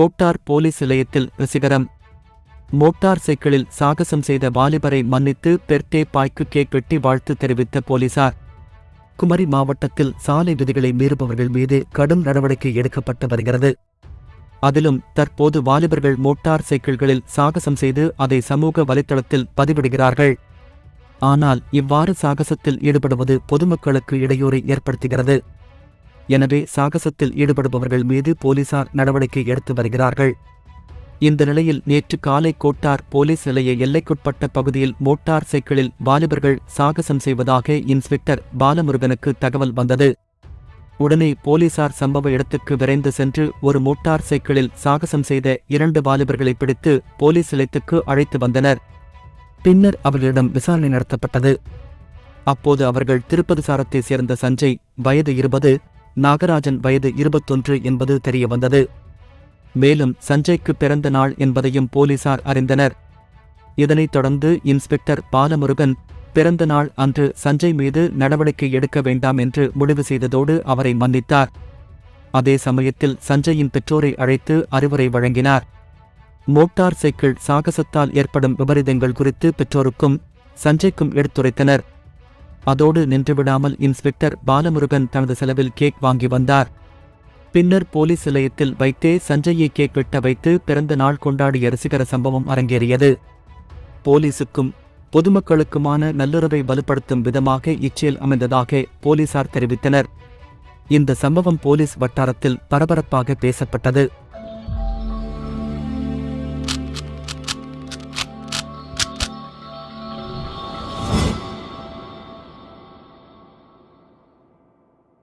Kottar police நிலையத்தில் ரசிகரம் motor சைக்கிளில் சாகசம் செய்த வாலிபரை மன்னித்து பெர்டே பாய்க்கு கேக் வெட்டி வாழ்த்து தெரிவித்த போலீசார். குமரி மாவட்டத்தில் சாலை விதிகளை மீறுபவர்கள் மீது கடும் நடவடிக்கை எடுக்கப்பட்டு வருகிறது. அதிலும் தற்போது வாலிபர்கள் மோட்டார் சைக்கிள்களில் சாகசம் செய்து அதை சமூக வலைத்தளத்தில் பதிவிடுகிறார்கள். ஆனால் இவ்வாறு சாகசத்தில் ஈடுபடுவது பொதுமக்களுக்கு இடையூறை ஏற்படுத்துகிறது. எனவே சாகசத்தில் ஈடுபடுபவர்கள் மீது போலீசார் நடவடிக்கை எடுத்து வருகிறார்கள். இந்த நிலையில் நேற்று காலை கோட்டார் போலீஸ் நிலைய எல்லைக்குட்பட்ட பகுதியில் மோட்டார் சைக்கிளில் வாலிபர்கள் சாகசம் செய்வதாக இன்ஸ்பெக்டர் பாலமுருகனுக்கு தகவல் வந்தது. உடனே போலீசார் சம்பவ இடத்துக்கு விரைந்து சென்று ஒரு மோட்டார் சைக்கிளில் சாகசம் செய்த இரண்டு வாலிபர்களை பிடித்து போலீஸ் நிலையத்துக்கு அழைத்து வந்தனர். பின்னர் அவர்களிடம் விசாரணை நடத்தப்பட்டது. அப்போது அவர்கள் திருப்பதி சாரத்தை சேர்ந்த சஞ்சய் வயது இருபது நாகராஜன் வயது இருபத்தொன்று என்பது தெரியவந்தது. மேலும் சஞ்சய்க்கு பிறந்த நாள் என்பதையும் போலீசார் அறிந்தனர். இதனைத் தொடர்ந்து இன்ஸ்பெக்டர் பாலமுருகன் பிறந்த நாள் அன்று சஞ்சய் மீது நடவடிக்கை எடுக்க வேண்டாம் என்று முடிவு செய்ததோடு அவரை மன்னித்தார். அதே சமயத்தில் சஞ்சயின் பெற்றோரை அழைத்து அறிவுரை வழங்கினார். மோட்டார் சைக்கிள் சாகசத்தால் ஏற்படும் விபரீதங்கள் குறித்து பெற்றோருக்கும் சஞ்சய்க்கும் எடுத்துரைத்தனர். அதோடு நின்றுவிடாமல் இன்ஸ்பெக்டர் பாலமுருகன் தனது செலவில் கேக் வாங்கி வந்தார். பின்னர் போலீஸ் நிலையத்தில் வைத்தே சஞ்சயை கேக் வெட்ட வைத்து பிறந்த நாள் கொண்டாடிய ரசிகர சம்பவம் அரங்கேறியது. போலீசுக்கும் பொதுமக்களுக்குமான நல்லுறவை வலுப்படுத்தும் விதமாக இச்செயல் அமைந்ததாக போலீசார் தெரிவித்தனர். இந்த சம்பவம் போலீஸ் வட்டாரத்தில் பரபரப்பாக பேசப்பட்டது.